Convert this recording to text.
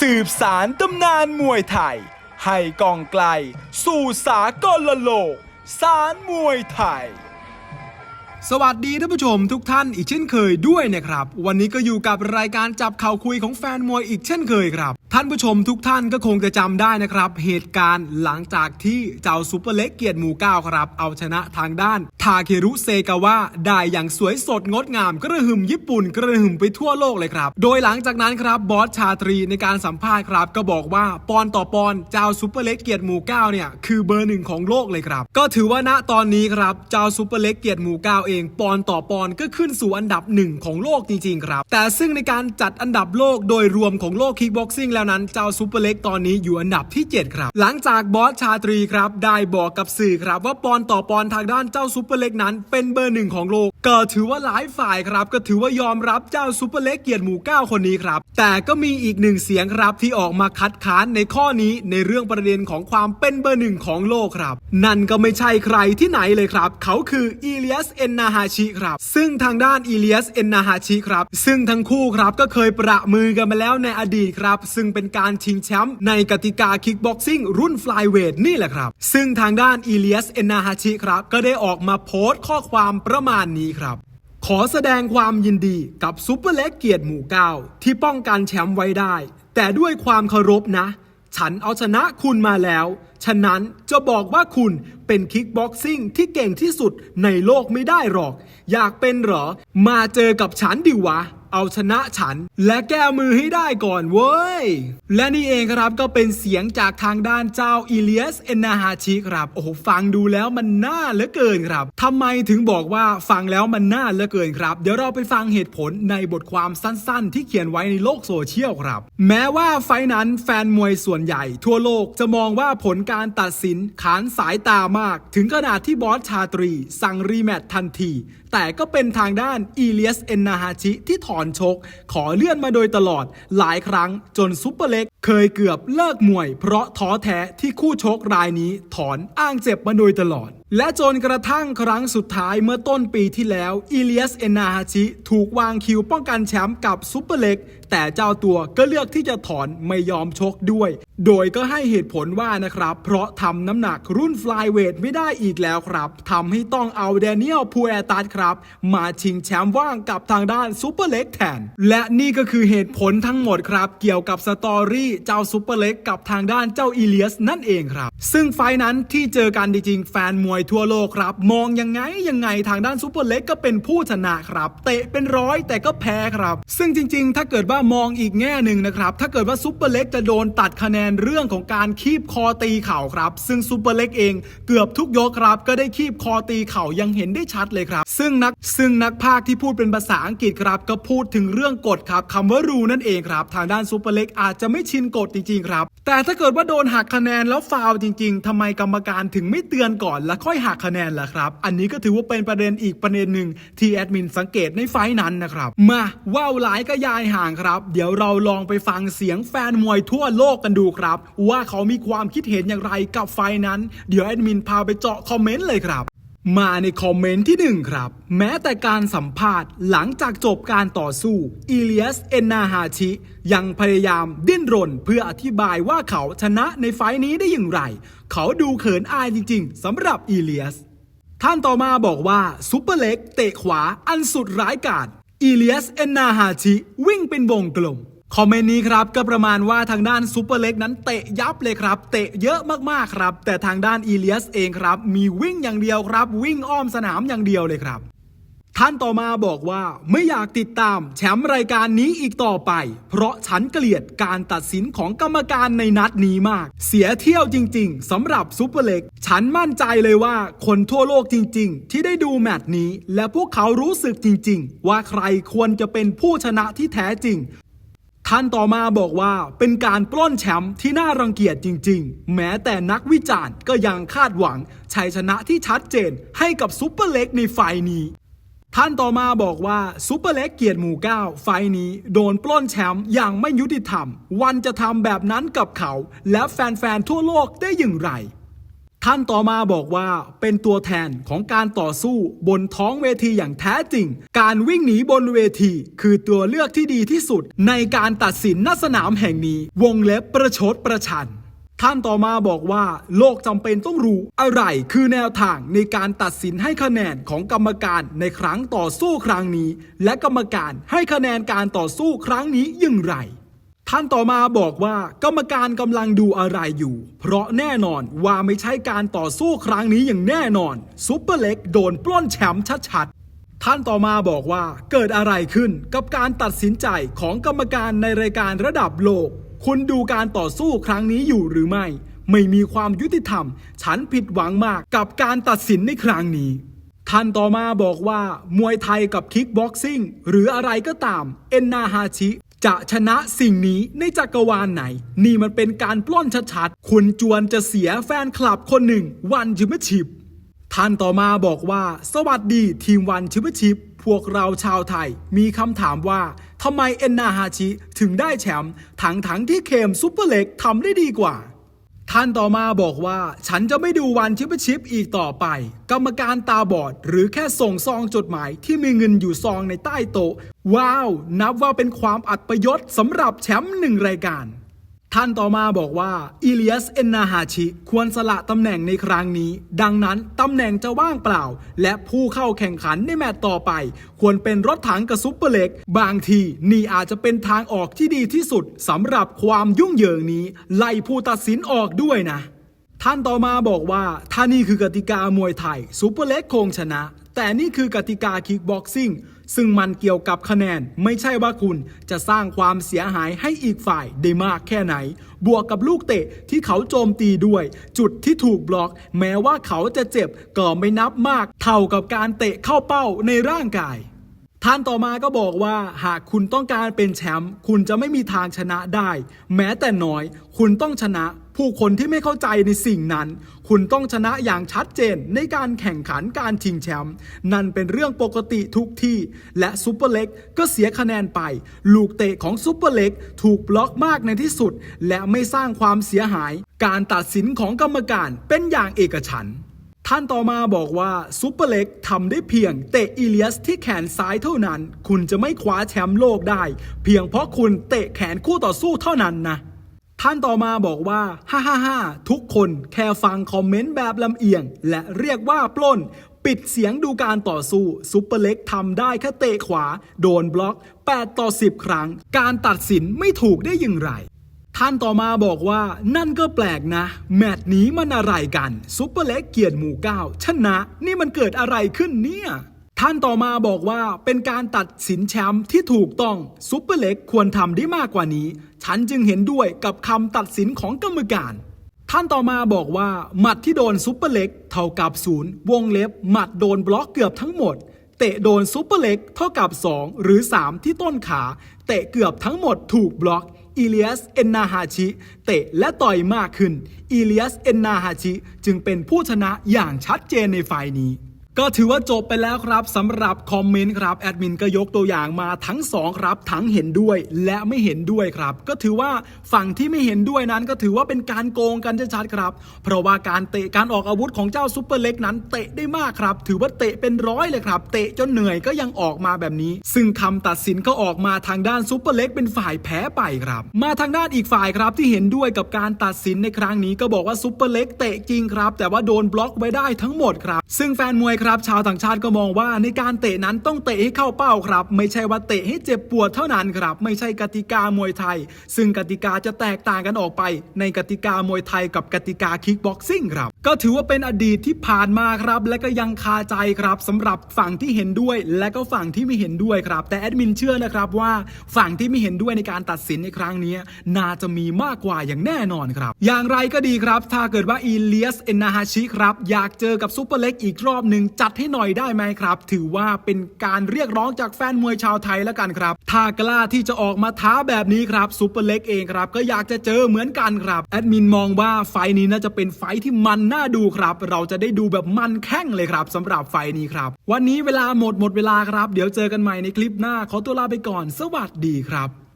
สืบสารตำนานมวยไทย ให้กองไกล สู่สากลโลก สารมวยไทย สวัสดีท่านผู้ชมทุกท่านอีกเช่นเคยด้วยนะครับ วันนี้ก็อยู่กับรายการจับข่าวคุยของแฟนมวยอีกเช่นเคยครับ ท่านผู้ชมทุกท่านก็คงจะจำได้นะครับ เหตุการณ์หลังจากที่เจ้าซุปเปอร์เล็กเกียรติหมู่เก้าครับ เอาชนะทางด้าน ทาเครุเซกาวะได้อย่างสวยสดงดงามกระหึ่มญี่ปุ่นกระหึ่มไปทั่วโลกเลยครับ โดยหลังจากนั้นครับบอสชาตรีในการสัมภาษณ์ครับ ก็บอกว่าปอนต่อปอนเจ้าซุปเปอร์เล็กเกียรติหมู่เก้าเนี่ยคือเบอร์หนึ่งของโลกเลยครับ ก็ถือว่าณตอนนี้ครับเจ้าซุปเปอร์เล็กเกียรติหมู่เก้าเองปอนต่อปอนก็ขึ้นสู่อันดับหนึ่งของโลกจริงๆครับ แต่ซึ่งในการจัดอันดับโลกโดยรวมของโลกคิกบ็อกซิ่งแล้วนั้นเจ้าซุปเปอร์เล็กตอนนี้อยู่อันดับที่ 7 ครับ หลังจากบอสชาตรีครับ ได้บอกกับสื่อครับ ว่าปอนต่อปอนทางด้านเจ้าซุปเปอร์เล็กนั้น เป็นเบอร์หนึ่งของโลกก็ถือว่าหลายฝ่ายครับ ก็ถือว่ายอมรับเจ้าซุปเปอร์เล็กเกียรติหมู่เก้าคนนี้ครับ แต่ก็มีอีกหนึ่งเสียงครับที่ออกมาคัดค้านในข้อนี้ในเรื่องประเด็นของความเป็นเบอร์หนึ่งของโลกครับ นั่นก็ไม่ใช่ใครที่ไหนเลยครับ เขาคืออีเลียสเอนนาฮาชิครับ ซึ่งทางด้านอีเลียสเอนนาฮาชิครับ ซึ่งทั้งคู่ครับก็เคยประมือกันมาแล้วในอดีตครับ ซึ่งเป็นการชิงแชมป์ในกติกาคิกบ็อกซิ่งรุ่นฟลายเวทนี่แหละครับ ซึ่งทางด้านอีเลียสเอนนาฮาชิครับ ก็ได้ออกมาโพสต์ข้อความประมาณนี้ครับขอแสดงความยินดีกับซุปเปอร์เล็กเกียรติหมู่เก้าที่ป้องกันแชมป์ไว้ได้ แต่ด้วยความเคารพนะ ฉันเอาชนะคุณมาแล้ว ฉะนั้นจะบอกว่าคุณ เป็นคิกบ็อกซิ่งที่เก่งที่สุดในโลกไม่ได้หรอก อยากเป็นเหรอ มาเจอกับฉันดิวะ เอาชนะฉัน และแก้มือให้ได้ก่อนเว้ย และนี่เองครับก็เป็นเสียงจากทางด้านเจ้าอิเลียสเอนนาฮาชิครับ โอ้โหฟังดูแล้วมันน่าเหลือเกินครับทำไมถึงบอกว่าฟังแล้วมันน่าเหลือเกินครับ เดี๋ยวเราไปฟังเหตุผลในบทความสั้นๆ ที่เขียนไว้ในโลกโซเชียลครับ แม้ว่าไฟนั้นแฟนมวยส่วนใหญ่ ทั่วโลกจะมองว่าผลการตัดสินขานสายตามาก ถึงขนาดที่บอสชาตรี สั่งรีแมตช์ทันที แต่ก็เป็นทางด้านอีเลียสเอนนาฮาชิที่ถอนชก ขอเลื่อนมาโดยตลอดหลายครั้งจนซุปเปอร์เล็ก เคยเกือบเลิกมวย เพราะท้อแท้ที่คู่ชกรายนี้ถอนอ้างเจ็บมาโดยตลอด และจนกระทั่งครั้งสุดท้ายเมื่อต้นปีที่แล้วอีเลียสเอนนาฮาชิถูกวางคิวป้องกันแชมป์กับซุปเปอร์เล็ก แต่เจ้าตัวก็เลือกที่จะถอนไม่ยอมชกด้วย โดยก็ให้เหตุผลว่านะครับ เพราะทำน้ำหนักรุ่นฟลายเวทไม่ได้อีกแล้วครับทำให้ต้องเอาแดเนียลพูแอตัสครับ มาชิงแชมป์ว่างกับทางด้านซูเปอร์เล็กแทน และนี่ก็คือเหตุผลทั้งหมดครับ เกี่ยวกับสตอรี่เจ้าซูเปอร์เล็กกับทางด้านเจ้าอีเลียสนั่นเองครับ ซึ่งไฟนั้นที่เจอกันจริงๆแฟนมวยทั่วโลกครับ มองยังไงยังไงทางด้านซูเปอร์เล็กก็เป็นผู้ชนะครับเตะเป็นร้อยแต่ก็แพ้ครับ ซึ่งจริง ๆ ถ้าเกิดว่ามองอีกแง่หนึ่งนะครับ ถ้าเกิดว่าซูเปอร์เล็กจะโดนตัดคะแนนเรื่องของการคีบคอตีเข่าครับ ซึ่งซูเปอร์เล็กเองเกือบทุกยกครับ ก็ได้คีบคอตีเข่ายังเห็นได้ชัดเลยครับ ซึ่งนักซึ่งนักพากย์ที่พูดเป็นภาษาอังกฤษครับ ก็พูดถึงเรื่องกฎครับคำว่ารูนั่นเองครับ ทางด้านซูเปอร์เล็กอาจจะไม่ชินกฎจริงๆครับ แต่ถ้าเกิดว่าโดนหักคะแนนแล้วฟาวจริง ๆทำไมกรรมการถึงไม่เตือนก่อนแล้วค่อยหักคะแนนล่ะครับ อันนี้ก็ถือว่าเป็นประเด็นอีกประเด็นหนึ่งที่แอดมินสังเกตในไฟล์นั้นนะครับมาว่าวหลายก็ยายห่างครับเดี๋ยวเราลองไปฟังเสียงแฟนมวยทั่วโลกกันดูครับ ว่าเขามีความคิดเห็นอย่างไรกับไฟนั้น เดี๋ยวแอดมินพาไปเจาะคอมเมนต์เลยครับมาในคอมเมนต์ที่ 1 ครับ แม้แต่การสัมภาษณ์หลังจากจบการต่อสู้อีเลียสเอนนาฮาชิ ยังพยายามดิ้นรนเพื่ออธิบายว่าเขาชนะในไฟนี้ได้อย่างไร เขาดูเขินอายจริงๆสำหรับอีเลียส ท่านต่อมาบอกว่า ซุปเปอร์เล็กเตะขวาอันสุดร้ายกาจ อีเลียส เอนนาฮาชิ วิ่งเป็นวงกลม คอมเมนต์นี้ครับ ก็ประมาณว่าทางด้านซูเปอร์เล็กนั้นเตะยับเลยครับ เตะเยอะมากๆครับ แต่ทางด้านอีเลียสเองครับ มีวิ่งอย่างเดียวครับ วิ่งอ้อมสนามอย่างเดียวเลยครับ ท่านต่อมาบอกว่าไม่อยากติดตามแชมป์รายการนี้อีกต่อไป เพราะฉันเกลียดการตัดสินของกรรมการในนัดนี้มาก เสียเที่ยวจริง ๆสำหรับซูเปอร์เล็ก ฉันมั่นใจเลยว่าคนทั่วโลกจริง ๆ ที่ได้ดูแมตช์นี้ และพวกเขารู้สึกจริง ๆ ว่าใครควรจะเป็นผู้ชนะที่แท้จริงท่านต่อมาบอกว่าเป็นการปล้นแชมป์ที่น่ารังเกียจจริง ๆ แม้แต่นักวิจารณ์ก็ยังคาดหวังชัยชนะที่ชัดเจนให้กับซูเปอร์เล็กในไฟล์นี้ ท่านต่อมาบอกว่าซูเปอร์เล็กเกียรติหมู่เก้าไฟนี้โดนปล้นแชมป์อย่างไม่ยุติธรรม วันจะทำแบบนั้นกับเขา และแฟน ๆ ทั่วโลกได้อย่างไร ท่านต่อมาบอกว่าเป็นตัวแทนของการต่อสู้บนท้องเวทีอย่างแท้จริง การวิ่งหนีบนเวที คือตัวเลือกที่ดีที่สุดในการตัดสินณสนามแห่งนี้ วงเล็บประชดประชัน ท่านต่อมาบอกว่า โลกจำเป็นต้องรู้อะไรคือแนวทางในการตัดสินให้คะแนนของกรรมการในครั้งต่อสู้ครั้งนี้ และกรรมการให้คะแนนการต่อสู้ครั้งนี้อย่างไร ท่านต่อมาบอกว่า กรรมการกำลังดูอะไรอยู่ เพราะแน่นอนว่าไม่ใช่การต่อสู้ครั้งนี้อย่างแน่นอนซุปเปอร์เล็กโดนปล้นแชมป์ชัดๆท่านต่อมาบอกว่าเกิดอะไรขึ้นกับการตัดสินใจของกรรมการในรายการระดับโลก คุณดูการต่อสู้ครั้งนี้อยู่หรือไม่ ไม่มีความยุติธรรม ฉันผิดหวังมากกับการตัดสินในครั้งนี้ ท่านต่อมาบอกว่า มวยไทยกับคิกบ็อกซิ่งหรืออะไรก็ตาม เอ็นนาฮาชิจะชนะสิ่งนี้ในจักรวาลไหน นี่มันเป็นการปล้นชัดๆ คุณจวนจะเสียแฟนคลับคนหนึ่งวันจิมชิปท่านต่อมาบอกว่า สวัสดีทีมวันชิปชิป พวกเราชาวไทยมีคำถามว่าทำไมเอ็นนาฮาชิถึงได้แชมป์ทั้งทั้งๆที่เคมซุปเปอร์เล็กทำได้ดีกว่า ท่านต่อมาบอกว่า ฉันจะไม่ดูวันชิปชิปอีกต่อไป กรรมการตาบอด หรือแค่ส่งซองจดหมายที่มีเงินอยู่ซองในใต้โต๊ะ ว้าว นับว่าเป็นความอัดประยศสำหรับแชมป์หนึ่งรายการ ท่านต่อมาบอกว่าอิเลียสเอนนาฮาชิควรสละตำแหน่งในครั้งนี้ ดังนั้นตำแหน่งจะว่างเปล่า และผู้เข้าแข่งขันในแมตต์ต่อไป ควรเป็นรถถังกับซุปเปอร์เล็ก บางทีนี่อาจจะเป็นทางออกที่ดีที่สุดสำหรับความยุ่งเหยิงนี้ ไล่ผู้ตัดสินออกด้วยนะ ท่านต่อมาบอกว่าถ้านี่คือกติกามวยไทยซูเปอร์เล็กคงชนะ แต่นี่คือกติกาคิกบ็อกซิ่ง ซึ่งมันเกี่ยวกับคะแนนไม่ใช่ว่าคุณจะสร้างความเสียหายให้อีกฝ่ายได้มากแค่ไหน บวกกับลูกเตะที่เขาโจมตีด้วย จุดที่ถูกบล็อก แม้ว่าเขาจะเจ็บก็ไม่นับมาก เท่ากับการเตะเข้าเป้าในร่างกายท่านต่อมาก็บอกว่าหากคุณต้องการเป็นแชมป์คุณจะไม่มีทางชนะได้ แม้แต่น้อย คุณต้องชนะ ผู้คนที่ไม่เข้าใจในสิ่งนั้น คุณต้องชนะอย่างชัดเจนในการแข่งขันการชิงแชมป์นั่นเป็นเรื่องปกติทุกที่ และซูเปอร์เล็กก็เสียคะแนนไป ลูกเตะของซูเปอร์เล็กถูกบล็อกมากในที่สุด และไม่สร้างความเสียหาย การตัดสินของกรรมการเป็นอย่างเอกฉันท์ท่านต่อมาบอกว่าซูเปอร์เล็กทำได้เพียงเตะอีเลียสที่แขนซ้ายเท่านั้น คุณจะไม่คว้าแชมป์โลกได้ เพียงเพราะคุณเตะแขนคู่ต่อสู้เท่านั้นนะ ท่านต่อมาบอกว่าฮ่าฮ่าฮ่าทุกคนแค่ฟังคอมเมนต์แบบลำเอียง และเรียกว่าปล้น ปิดเสียงดูการต่อสู้ซูเปอร์เล็กทำได้แค่เตะขวา โดนบล็อก 8 ต่อ 10 ครั้ง การตัดสินไม่ถูกได้อย่างไรท่านต่อมาบอกว่านั่นก็แปลกนะ แมตช์นี้มันอะไรกันซุปเปอร์เล็กเกียรติหมู่เก้าชนะ นี่มันเกิดอะไรขึ้นเนี่ย ท่านต่อมาบอกว่าเป็นการตัดสินแชมป์ที่ถูกต้องซุปเปอร์เล็กควรทำได้มากกว่านี้ ฉันจึงเห็นด้วยกับคำตัดสินของกรรมการ ท่านต่อมาบอกว่า หมัดที่โดนซุปเปอร์เล็กเท่ากับศูนย์วงเล็บ หมัดโดนบล็อกเกือบทั้งหมด เตะโดนซุปเปอร์เล็กเท่ากับ 2 หรือ 3 ที่ต้นขา เตะเกือบทั้งหมดถูกบล็อกอีเลียส เอนนาฮาชิ เตะและต่อยมากขึ้นอีเลียส เอนนาฮาชิ จึงเป็นผู้ชนะอย่างชัดเจนในไฟล์นี้ ก็ถือว่าจบไปแล้วครับสำหรับคอมเมนต์ครับแอดมินก็ยกตัวอย่างมาทั้งสองครับทั้งเห็นด้วยและไม่เห็นด้วยครับ ก็ถือว่าฝั่งที่ไม่เห็นด้วยนั้น ก็ถือว่าเป็นการโกงกันชัดๆครับ เพราะว่าการเตะการออกอาวุธของเจ้าซุปเปอร์เล็กนั้น เตะได้มากครับ ถือว่าเตะเป็นร้อยเลยครับ เตะจนเหนื่อยก็ยังออกมาแบบนี้ ซึ่งคำตัดสินก็ออกมาทางด้านซุปเปอร์เล็กเป็นฝ่ายแพ้ไปครับ มาทางด้านอีกฝ่ายครับที่เห็นด้วยกับการตัดสินในครั้งนี้ก็บอกว่าซุปเปอร์เล็กเตะจริงครับ แต่ว่าโดนบล็อกไว้ได้ทั้งหมดครับ ซึ่งแฟนมวยครับครับ ชาวต่างชาติก็มองว่าในการเตะนั้นต้องเตะให้เข้าเป้าครับ ไม่ใช่ว่าเตะให้เจ็บปวดเท่านั้นครับ ไม่ใช่กติกามวยไทย ซึ่งกติกาจะแตกต่างกันออกไป ในกติกามวยไทยกับกติกาคิกบ็อกซิ่งครับ ก็ถือว่าเป็นอดีตที่ผ่านมาครับ และก็ยังคาใจครับสำหรับฝั่งที่เห็นด้วย และก็ฝั่งที่ไม่เห็นด้วยครับ แต่แอดมินเชื่อนะครับว่าฝั่งที่ไม่เห็นด้วยในการตัดสินในครั้งนี้น่าจะมีมากกว่าอย่างแน่นอนครับ อย่างไรก็ดีครับ ถ้าเกิดว่าอีเลียสเอนนาฮาชิครับอยากเจอกับซูเปอร์เล็กอีกรอบหนึ่งจัดให้หน่อยได้ไหมครับ ถือว่าเป็นการเรียกร้องจากแฟนมวยชาวไทยแล้วกันครับถ้ากล้าที่จะออกมาท้าแบบนี้ครับซูเปอร์เล็กเองครับ ก็อยากจะเจอเหมือนกันครับแอดมินมองว่าไฟนี้น่าจะเป็นไฟที่มันน่าดูครับ เราจะได้ดูแบบมันแข้งเลยครับสำหรับไฟนี้ครับ วันนี้เวลาหมดหมดเวลาครับ เดี๋ยวเจอกันใหม่ในคลิปหน้าขอตัวลาไปก่อน สวัสดีครับ